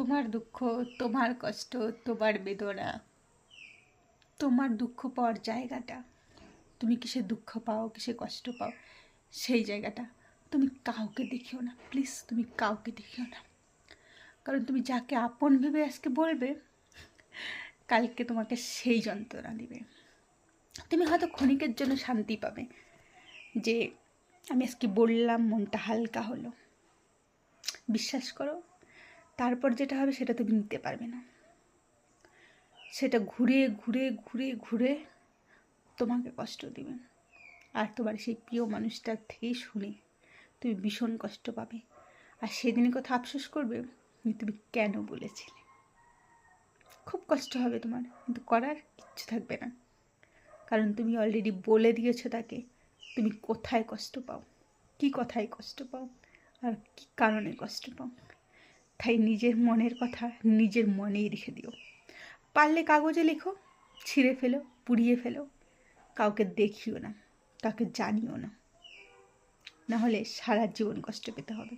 তোমার দুঃখ, তোমার কষ্ট, তোমার বেদনা, তোমার দুঃখ পাওয়ার জায়গাটা। তুমি কিসে দুঃখ পাও, কিসে কষ্ট পাও, সেই জায়গাটা তুমি কাউকে দেখিও না। প্লিজ তুমি কাউকে দেখিও না। কারণ তুমি যাকে আপন ভেবে আজকে বলবে, কালকে তোমাকে সেই যন্ত্রণা দিবে। তুমি হয়তো ক্ষণিকের জন্য শান্তি পাবে যে, আমি আজকে বললাম, মনটা হালকা হলো। বিশ্বাস করো তারপর যেটা হবে সেটা তুমি নিতে পারবে না। সেটা ঘুরে ঘুরে ঘুরে ঘুরে তোমাকে কষ্ট দিবে। আর তোমার সেই প্রিয় মানুষটার থেকেই শুনে তুমি ভীষণ কষ্ট পাবে। আর সেদিনের কথা আফসোস করবে তুমি কেন বলেছিলে। খুব কষ্ট হবে তোমার, কিন্তু করার কিচ্ছু থাকবে না। কারণ তুমি অলরেডি বলে দিয়েছ তাকে, তুমি কোথায় কষ্ট পাও? কি কথায় কষ্ট পাও? আর কি কারণে কষ্ট পাও? তাই নিজের মনের কথা নিজের মনেই রেখে দিও। পারলে কাগজে লেখো, ছিঁড়ে ফেলো, পুড়িয়ে ফেলো। কাউকে দেখিও না, কাউকে জানিও না। নাহলে সারা জীবন কষ্ট পেতে হবে।